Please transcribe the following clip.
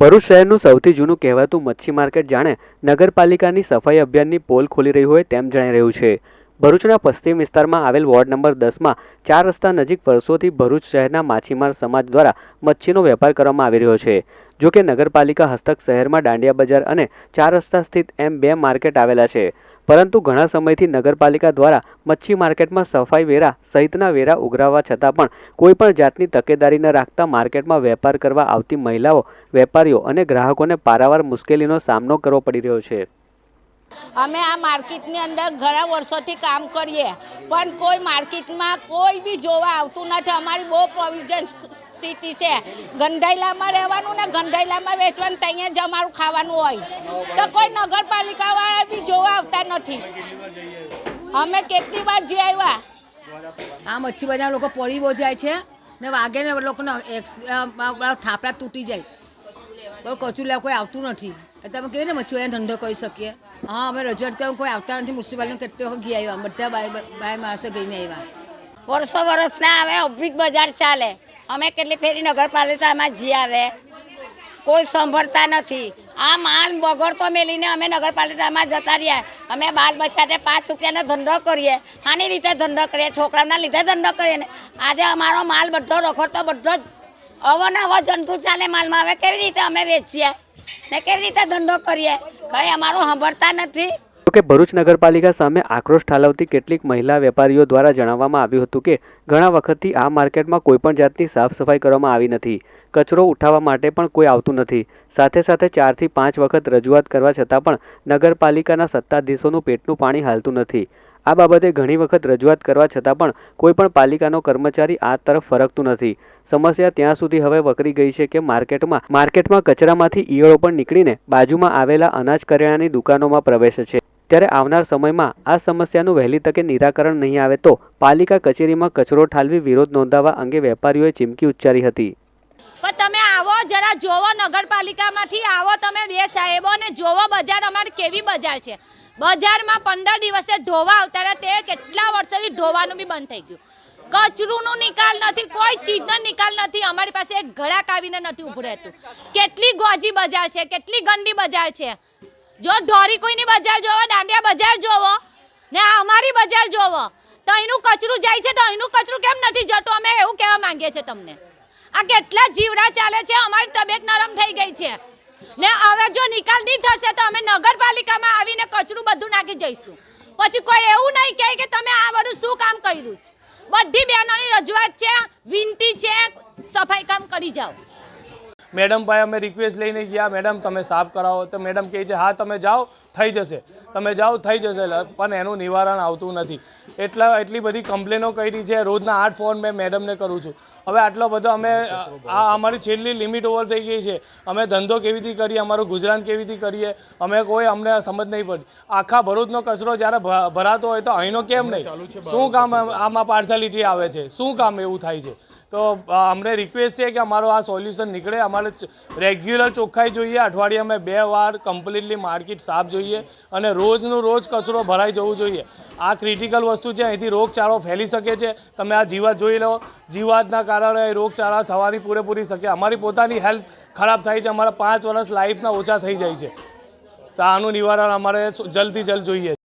ભરૂચ શહેરનું સૌથી જૂનું કહેવાતું મચ્છી માર્કેટ જાણે નગરપાલિકાની સફાઈ અભિયાનની પોલ ખોલી રહી હોય તેમ જણાઈ રહ્યું છે. ભરૂચના પશ્ચિમ વિસ્તારમાં આવેલ વોર્ડ નંબર દસમાં ચાર રસ્તા નજીક વર્ષોથી ભરૂચ શહેરના માછીમાર સમાજ દ્વારા મચ્છીનો વેપાર કરવામાં આવી રહ્યો છે. જો કે નગરપાલિકા હસ્તક શહેરમાં દાંડિયા બજાર અને ચાર રસ્તા સ્થિત એમ બે માર્કેટ આવેલા છે. પરંતુ ઘણા સમયથી નગરપાલિકા દ્વારા મચ્છી માર્કેટમાં સફાઈ વેરા સહિતના વેરા ઉઘરાવવા છતાં પણ કોઈ પણ જાતની તકેદારી ન રાખતા માર્કેટમાં વેપાર કરવા આવતી મહિલાઓ, વેપારીઓ અને ગ્રાહકોને પારાવાર મુશ્કેલીનો સામનો કરવો પડી રહ્યો છે. અમે આ માર્કેટની અંદર ઘણા વર્ષોથી કામ કરીએ, પણ કોઈ માર્કેટમાં કોઈ બી જોવા આવતું નથી. અમારી બહુ પ્રોવિઝન સ્થિતિ છે. ગંધાઈલામાં રહેવાનું ને ગંધાઈલામાં વેચવાનું, ત્યાં જ અમારું ખાવાનું હોય. તો કોઈ નગરપાલિકાવાળા બી જોવા આવતા નથી. અમે કેટલી વાર જઈ આવ્યા? આ મચ્છી બજાર લોકો પડી બહુ જાય છે ને વાગે ને લોકોને થાપડા તૂટી જાય. બહુ કચું લેવા કોઈ આવતું નથી. તમે કેવી રીતે મચ્છી ધંધો કરી શકીએ? હા, અમે રજૂઆત કરવા કોઈ આવતા નથી મ્યુનિસિપાલિટી કેટલી ગઈ આવ્યા, બધા બાય બાય માણસો ગઈને આવ્યા. વર્ષો વર્ષ ના આવે, અભિક બજાર ચાલે. અમે કેટલી ફેરી નગરપાલિકામાં જી આવે. કોઈ સાંભળતા નથી. આ માલ બગડતો મેલીને અમે નગરપાલિકામાં જતા રહ્યા. અમે બાલ બચ્ચાને પાંચ રૂપિયાનો ધંધો કરીએ. આની રીતે ધંધો કરીએ, છોકરાના લીધે ધંધો કરીએ ને. આજે અમારો માલ બધો રખડતો, બધો જ અવનવો જંતુ ચાલે માલમાં. હવે કેવી રીતે અમે વેચીએ? ને કેવી રીતે ધંધો કરીએ? કંઈ અમારું સાંભળતા નથી. જોકે ભરૂચ નગરપાલિકા સામે આક્રોશ ઠાલવતી કેટલીક મહિલા વેપારીઓ દ્વારા જણાવવામાં આવ્યું હતું કે, ઘણા વખતથી આ માર્કેટમાં કોઈપણ જાતની સાફ સફાઈ કરવામાં આવી નથી. કચરો ઉઠાવવા માટે પણ કોઈ આવતું નથી. સાથે સાથે ચારથી પાંચ વખત રજૂઆત કરવા છતાં પણ નગરપાલિકાના સત્તાધીશોનું પેટનું પાણી હાલતું નથી. આ બાબતે ઘણી વખત રજૂઆત કરવા છતાં પણ કોઈ પણ પાલિકાનો કર્મચારી આ તરફ ફરકતું નથી. સમસ્યા ત્યાં સુધી હવે વકરી ગઈ છે કે માર્કેટમાં માર્કેટમાં કચરામાંથી ઈયળો પણ નીકળીને બાજુમાં આવેલા અનાજ કરિયાણાની દુકાનોમાં પ્રવેશે છે. ત્યારે આવનાર સમયમાં આ સમસ્યાનું વહેલી તકે નિરાકરણ નહીં આવે તો પાલિકા કચેરીમાં કચરો ઠાલવી વિરોધ નોંધાવવા અંગે વેપારીઓએ ચીમકી ઉચ્ચારી હતી. પણ તમે આવો, જરા જોવો નગરપાલિકામાંથી, આવો તમે બે સાહેબો ને જોવો બજાર અમારી કેવી બજાર છે. બજારમાં પંદર દિવસે ઢોવા આવતા રહ્યા. તે કેટલા વર્ષોથી ઢોવાનું બી બંધ થઈ ગયું. કચરુંનો નિકાલ નથી, કોઈ ચીજનો નિકાલ નથી. અમારી પાસે એક ઘડાક આવીને નથી ઊભું રહેતું. કેટલી ગોજી બજાર છે, કેટલી ગંદી બજાર છે. જો ઢોરી કોઈની બજાર જોવો, દાંડિયા બજાર જોવો, ને અમારી બજાર જોવો, તો અહીંનું કચરું જાય છે, તો અહીંનું કચરું કેમ નથી જતું? અમે એવું કહેવા માંગીએ છીએ તમને. આ કેટલા જીવડા ચાલે છે, અમારી તબિયત નરમ થઈ ગઈ છે. ને હવે જો નિકાલ નહીં થશે તો અમે નગરપાલિકામાં આવીને કચરું બધું નાખી જઈશું. પછી કોઈ એવું નહીં કહે કે તમે આ બધું શું કામ કર્યું છે? બધી બહેનોની રજૂઆત છે, વિનંતી છે, સફાઈ કામ કરી જાઓ. મેડમ પાસે અમે રિક્વેસ્ટ લઈને ગયા. મેડમ તમે સાફ કરાવો. તો મેડમ કહે છે હા તમે જાઓ. થઈ જશે. તમે જાઓ થઈ જશે. પણ એનું નિવારણ આવતું નથી. એટલા એટલી બધી કમ્પ્લેનો કરી છે. રોજના આઠ ફોન મેં મેડમને કરું છું. હવે આટલો બધો અમે આ અમારી છેલ્લી લિમિટ ઓવર થઈ ગઈ છે. અમે ધંધો કેવી રીતે કરીએ? અમારું ગુજરાન કેવી રીતે કરીએ? અમે કોઈ અમને સમજ નહીં પડતી આખા ભરૂચનો કચરો જ્યારે ભરાતો હોય તો અહીંનો કેમ નહીં? શું કામ આમાં પાર્સાલિટી આવે છે? શું કામ એવું થાય છે? તો અમને રિક્વેસ્ટ છે કે અમારો આ સોલ્યુશન નીકળે. અમારે રેગ્યુલર ચોખ્ખાઈ જોઈએ. અઠવાડિયામાં બે વાર કમ્પ્લીટલી માર્કેટ સાફ જોઈએ અને રોજનું રોજ કચરો ભરાઈ જવું જોઈએ. આ ક્રિટિકલ વસ્તુ છે, અહીંથી રોગચાળો ફેલી શકે છે. તમે આ જીવાત જોઈ લો. જીવાતના કારણે રોગચાળા થવાની પૂરેપૂરી શકે. અમારી પોતાની હેલ્થ ખરાબ થાય છે. અમારા પાંચ વર્ષ લાઈફના ઓછા થઈ જાય છે. તો આનું નિવારણ અમારે જલ્દથી જલ્દ જોઈએ.